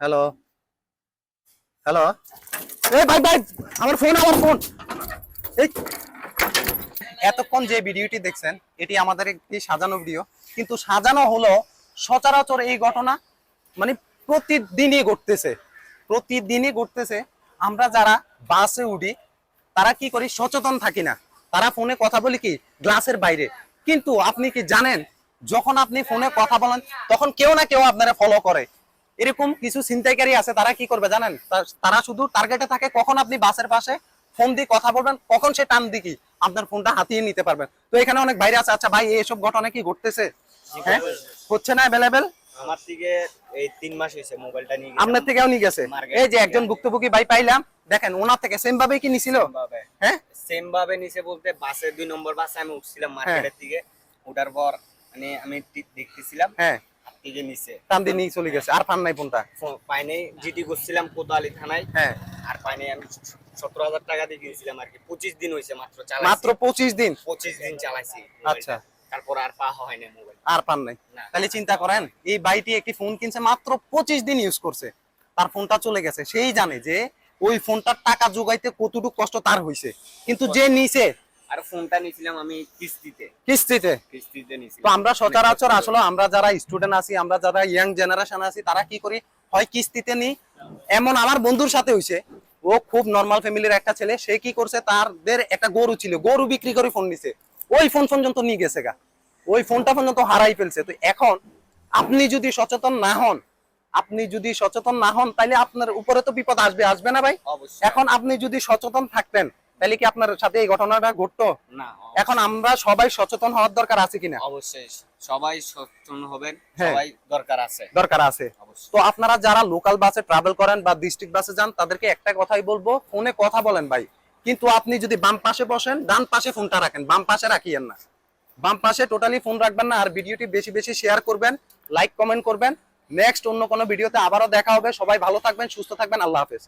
Hello hello এই ভাই ভাই আমার ফোন আমার ফোন এই এতক্ষণ যে ভিডিওটি দেখছেন এটি আমাদের একটি সাজানো ভিডিও। কিন্তু সাজানো হলো সচরাচর এই ঘটনা মানে প্রতিদিনই ঘটতেছে। প্রতিদিনই ঘটতেছে। আমরা যারা বাসে উঠি তারা কি করি সচেতন থাকি না। তারা ফোনে কথা বলি কি গ্লাসের বাইরে। কিন্তু আপনি কি জানেন যখন আপনি ফোনে কথা বলেন তখন কেউ না কেউ আপনারা ফলো করে। এরকম কিছু ছিনতাইকারী আছে তারা কি করবে জানেন? তারা শুধু টার্গেটে থাকে কখন আপনি বাসের পাশে ফোন দিয়ে কথা বলবেন কখন সে টান দিকি আপনার ফোনটা হাতিয়ে নিতে পারবেন। তো এখানে অনেক বাইরে আছে। আচ্ছা ভাই এইসব ঘটনা কি ঘটতেছে? হ্যাঁ? হচ্ছে না অ্যাভেলেবেল আমার থেকে এই তিন মাস হয়েছে মোবাইলটা নিয়ে আপনার থেকেও নিয়ে গেছে? এই যে একজন ভুক্তভোগী ভাই পাইলাম। দেখেন ওনার থেকে সেম ভাবে কি নিছিল? হ্যাঁ? সেম ভাবে বলতে বাসে দুই নম্বর বাসে আমি উঠছিলাম মার্কেটের থেকে ওঠার পর মানে আমি দেখতেছিলাম। হ্যাঁ। থেকে নিচে টান দিয়ে নিয়ে চলে গেছে আর পান নাই ফোনটা। ফো- পাইনে জিডি করছিলাম কোতোয়ালি থানায়। হ্যাঁ। আর পাইনে আমি সতেরো হাজার টাকা দিয়ে কিনছিলাম আর কি। পঁচিশ দিন হয়েছে মাত্র মাত্র পঁচিশ দিন? পঁচিশ দিন চালাইছি আচ্ছা। তারপর আর পা হয় না মোবাইল। আর পান নাই। তাহলে চিন্তা করেন এই ভাইটি একটি ফোন কিনছে মাত্র পঁচিশ দিন ইউজ করছে। তার ফোনটা চলে গেছে। সেই জানে যে ওই ফোনটার টাকা যোগাইতে কতটুকু কষ্ট তার হয়েছে কিন্তু যে নিছে আর ফোনটা নিয়েছিলাম আমি কিস্তিতে। কিস্তিতে? কিস্তিতে নিয়েছিলাম। তো আমরা সচরাচর আসলে আমরা যারা স্টুডেন্ট আছি আমরা যারা ইয়াং জেনারেশন আছি তারা কি করি? হয় কিস্তিতে নি এমন আমার বন্ধুর সাথে হইছে ও খুব নর্মাল ফ্যামিলির একটা ছেলে সে কি করছে? তাদের একটা গরু ছিল গরু বিক্রি করে ফোন নিছে। ওই ফোন পর্যন্ত নিয়ে গেছে গা। ওই ফোনটা পর্যন্ত হারাই ফেলছে। তো এখন আপনি যদি সচেতন না হন আপনি যদি সচেতন না হন তাহলে আপনার উপরে তো বিপদ আসবে আসবে না ভাই? এখন আপনি যদি সচেতন থাকতেন তাহলে কি আপনার সাথে এই ঘটনাটা ঘটতো? না এখন আমরা সবাই সচেতন হওয়ার দরকার আছে কিনা? অবশ্যই সবাই সচেতন হবেন হ্যাঁ। সবাই দরকার আছে। দরকার আছে। তো আপনারা যারা লোকাল বাসে ট্রাভেল করেন বা ডিস্ট্রিক্ট বাসে যান তাদেরকে একটা কথাই বলব ফোনে কথা বলেন ভাই। কিন্তু আপনি যদি বাম পাশে বসেন ডান পাশে ফোনটা রাখেন বাম পাশে রাখিয়েন না। বাম পাশে টোটালি ফোন রাখবেন না আর ভিডিওটি বেশি বেশি শেয়ার করবেন লাইক কমেন্ট করবেন। নেক্সট অন্য কোনো ভিডিওতে আবারও দেখা হবে। সবাই ভালো থাকবেন সুস্থ থাকবেন। আল্লাহ হাফেজ।